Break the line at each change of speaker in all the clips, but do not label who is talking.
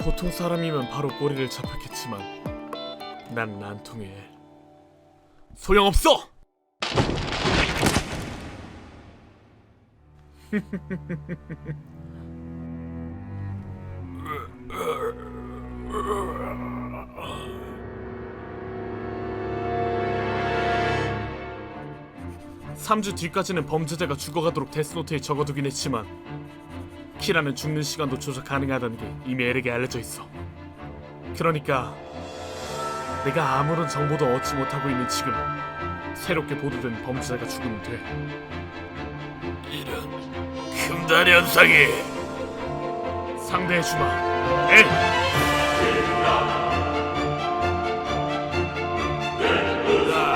보통 사람이면 바로 꼬리를 잡혔겠지만 난 난통해. 소용없어. 삼주 뒤까지는 범죄자가 죽어가도록 데스노트에 적어두긴 했지만 키라는 죽는 시간도 조작 가능하다는 게 이미 에릭에 알려져 있어. 그러니까 내가 아무런 정보도 얻지 못하고 있는 지금 새롭게 보도된 범죄자가 죽으면 돼. 이런 금단 현상이 상대해 주마. 에이.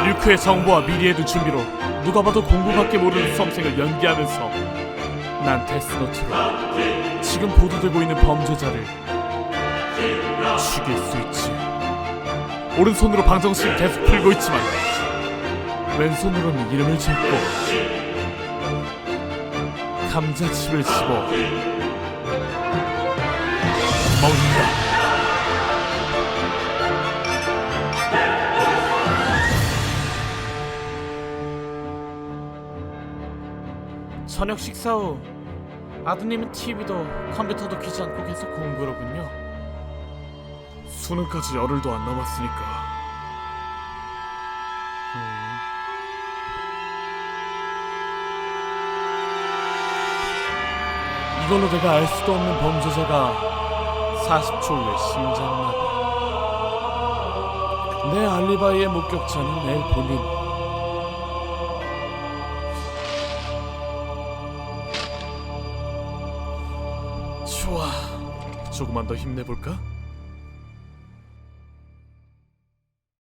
류크의 정보와 미리에 둔 준비로 누가 봐도 공부밖에 모르는 수험생을 연기하면서 난 데스노트로 지금 보도되고 있는 범죄자를 죽일 수 있지. 오른손으로 방정식을 계속 풀고 있지만 왼손으로는 이름을 적고 감자칩을 집어 먹는다. 저녁 식사 후 아드님은 TV도 컴퓨터도 키지 않고 계속 공부로군요. 수능까지 열흘도 안 남았으니까. 음. 이걸로 내가 알 수도 없는 범죄자가 40초 후에 심장마비. 내 알리바이의 목격자는 내 본인. 좋아. 조금만 더 힘내볼까?